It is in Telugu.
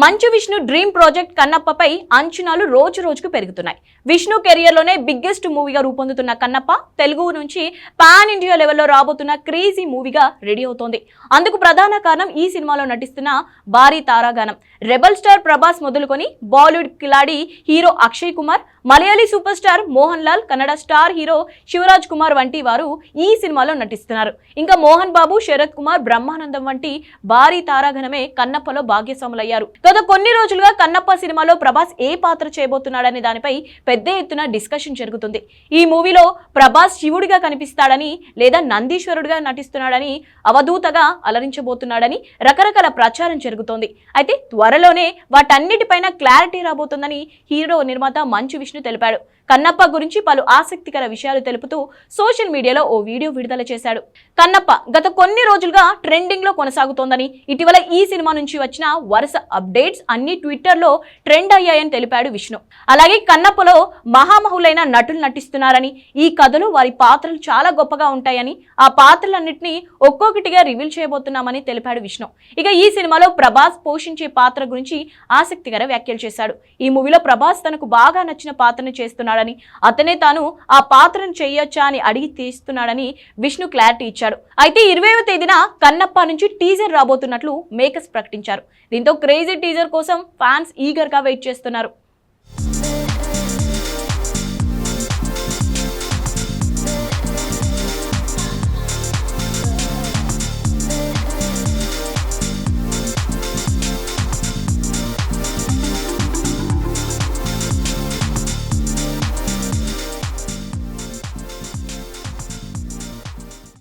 మంచు విష్ణు డ్రీమ్ ప్రాజెక్ట్ కన్నప్పపై అంచనాలు రోజు రోజుకు పెరుగుతున్నాయి. విష్ణు కెరియర్లోనే బిగ్గెస్ట్ మూవీగా రూపొందుతున్న కన్నప్ప తెలుగు నుంచి పాన్ ఇండియా లెవెల్లో రాబోతున్న క్రేజీ మూవీగా రెడీ అవుతోంది. అందుకు ప్రధాన కారణం ఈ సినిమాలో నటిస్తున్న భారీ తారాగానం. రెబల్ స్టార్ ప్రభాస్ మొదలుకొని Bollywood కిలాడి hero Akshay Kumar Malayali super star Mohan Lal Kannada star hero Shivaraj Kumar వంటి వారు ఈ సినిమాలో నటిస్తున్నారు. ఇంకా మోహన్ బాబు శరత్ కుమార్ బ్రహ్మానందం వంటి భారీ తారాగణమే కన్నప్పలో భాగ్యస్వాములయ్యారు. గత కొన్ని రోజులుగా కన్నప్ప సినిమాలో ప్రభాస్ ఏ పాత్ర చేయబోతున్నాడనే దానిపై పెద్ద ఎత్తున డిస్కషన్ జరుగుతుంది. ఈ మూవీలో ప్రభాస్ శివుడిగా కనిపిస్తాడని లేదా నందీశ్వరుడిగా నటిస్తున్నాడని అవధూతగా అలరించబోతున్నాడని రకరకాల ప్రచారం జరుగుతోంది. అయితే త్వరలోనే వాటన్నిటిపైన క్లారిటీ రాబోతుందని హీరో నిర్మాత మంచు విష్ణు తెలిపాడు. కన్నప్ప గురించి పలు ఆసక్తికర విషయాలు తెలుపుతూ సోషల్ మీడియాలో ఓ వీడియో విడుదల చేశాడు. కన్నప్ప గత కొన్ని రోజులుగా ట్రెండింగ్లో కొనసాగుతోందని ఇటీవల ఈ సినిమా నుంచి వచ్చిన వరుస అప్డేట్స్ అన్ని ట్విట్టర్లో ట్రెండ్ అయ్యాయని తెలిపాడు విష్ణు. అలాగే కన్నప్పలో మహామహులైన నటులు నటిస్తున్నారని ఈ కథలో వారి పాత్రలు చాలా గొప్పగా ఉంటాయని ఆ పాత్రలన్నింటినీ ఒక్కొక్కటిగా రివీల్ చేయబోతున్నామని తెలిపాడు విష్ణు. ఇక ఈ సినిమాలో ప్రభాస్ పోషించే పాత్ర గురించి ఆసక్తికర వ్యాఖ్యలు చేశాడు. ఈ మూవీలో ప్రభాస్ తనకు బాగా నచ్చిన పాత్రను చేస్తున్నాడని అతనే తాను ఆ పాత్రను చేయొచ్చా అని అడిగి తీస్తున్నాడని విష్ణు క్లారిటీ ఇచ్చాడు. అయితే ఇరవైవ తేదీన కన్నప్ప నుంచి టీజర్ రాబోతున్నట్లు మేకర్స్ ప్రకటించారు. దీంతో క్రేజీ టీజర్ కోసం ఫ్యాన్స్ ఈగర్గా వెయిట్ చేస్తున్నారు.